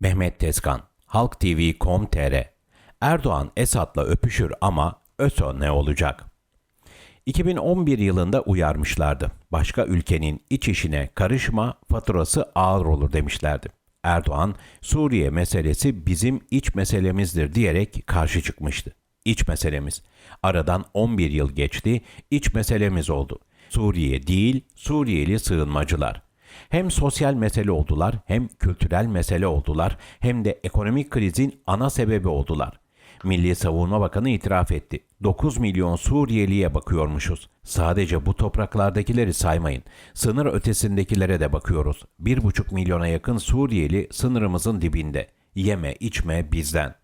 Mehmet Tezkan, Halk TV.com.tr Erdoğan Esad'la öpüşür ama ÖSO ne olacak? 2011 yılında uyarmışlardı. Başka ülkenin iç işine karışma, faturası ağır olur demişlerdi. Erdoğan, Suriye meselesi bizim iç meselemizdir diyerek karşı çıkmıştı. İç meselemiz. Aradan 11 yıl geçti, iç meselemiz oldu. Suriye değil, Suriyeli sığınmacılar. Hem sosyal mesele oldular, hem kültürel mesele oldular, hem de ekonomik krizin ana sebebi oldular. Milli Savunma Bakanı itiraf etti. 9 milyon Suriyeliye bakıyormuşuz. Sadece bu topraklardakileri saymayın. Sınır ötesindekilere de bakıyoruz. 1,5 milyona yakın Suriyeli sınırımızın dibinde. Yeme içme bizden.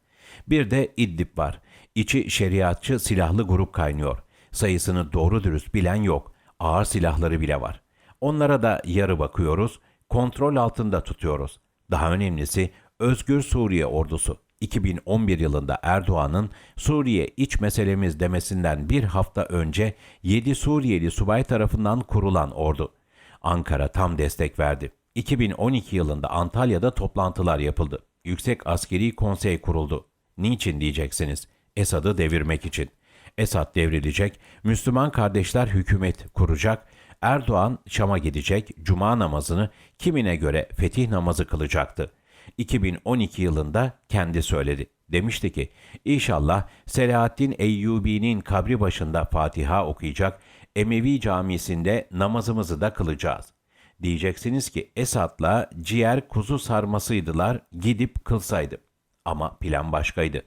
Bir de İdlib var. İçi şeriatçı silahlı grup kaynıyor. Sayısını doğru dürüst bilen yok. Ağır silahları bile var. Onlara da yarı bakıyoruz, kontrol altında tutuyoruz. Daha önemlisi Özgür Suriye ordusu. 2011 yılında Erdoğan'ın Suriye iç meselemiz demesinden bir hafta önce 7 Suriyeli subay tarafından kurulan ordu. Ankara tam destek verdi. 2012 yılında Antalya'da toplantılar yapıldı. Yüksek Askeri Konsey kuruldu. Niçin diyeceksiniz? Esad'ı devirmek için. Esad devrilecek, Müslüman kardeşler hükümet kuracak, Erdoğan Şam'a gidecek, cuma namazını kimine göre fetih namazı kılacaktı. 2012 yılında kendi söyledi. Demişti ki, inşallah Selahaddin Eyyubi'nin kabri başında Fatiha okuyacak, Emevi camisinde namazımızı da kılacağız. Diyeceksiniz ki Esad'la ciğer kuzu sarmasıydılar, gidip kılsaydı. Ama plan başkaydı.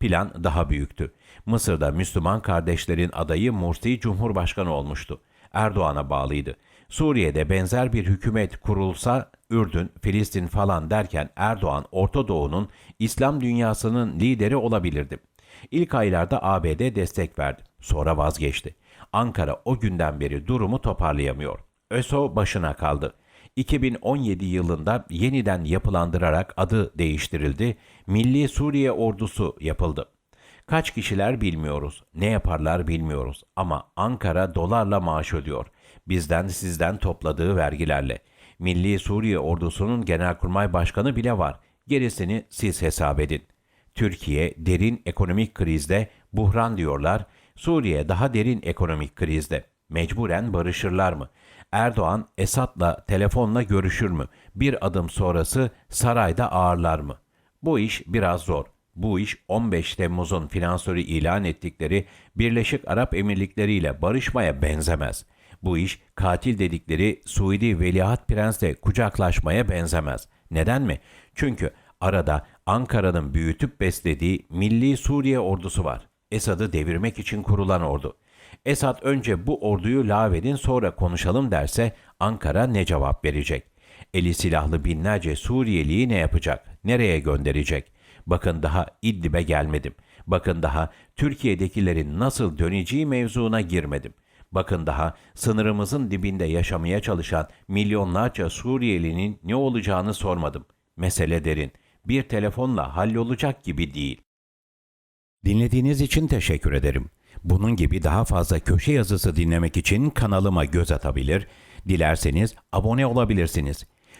Plan daha büyüktü. Mısır'da Müslüman kardeşlerin adayı Mursi Cumhurbaşkanı olmuştu. Erdoğan'a bağlıydı. Suriye'de benzer bir hükümet kurulsa Ürdün, Filistin falan derken Erdoğan Orta Doğu'nun İslam dünyasının lideri olabilirdi. İlk aylarda ABD destek verdi. Sonra vazgeçti. Ankara o günden beri durumu toparlayamıyor. ÖSO başına kaldı. 2017 yılında yeniden yapılandırarak adı değiştirildi. Milli Suriye Ordusu yapıldı. Kaç kişiler bilmiyoruz, ne yaparlar bilmiyoruz ama Ankara dolarla maaş ödüyor. Bizden sizden topladığı vergilerle. Milli Suriye Ordusu'nun Genelkurmay Başkanı bile var. Gerisini siz hesap edin. Türkiye derin ekonomik krizde, buhran diyorlar. Suriye daha derin ekonomik krizde. Mecburen barışırlar mı? Erdoğan Esad'la telefonla görüşür mü? Bir adım sonrası sarayda ağırlar mı? Bu iş biraz zor. Bu iş 15 Temmuz'un finansörü ilan ettikleri Birleşik Arap Emirlikleri ile barışmaya benzemez. Bu iş katil dedikleri Suudi Veliaht Prens'le kucaklaşmaya benzemez. Neden mi? Çünkü arada Ankara'nın büyütüp beslediği Milli Suriye ordusu var. Esad'ı devirmek için kurulan ordu. Esad önce bu orduyu lağvedin sonra konuşalım derse Ankara ne cevap verecek? Eli silahlı binlerce Suriyeliyi ne yapacak? Nereye gönderecek? Bakın daha İdlib'e gelmedim. Bakın daha Türkiye'dekilerin nasıl döneceği mevzuna girmedim. Bakın daha sınırımızın dibinde yaşamaya çalışan milyonlarca Suriyelinin ne olacağını sormadım. Mesele derin. Bir telefonla hallolacak gibi değil. Dinlediğiniz için teşekkür ederim. Bunun gibi daha fazla köşe yazısı dinlemek için kanalıma göz atabilir, dilerseniz abone olabilirsiniz.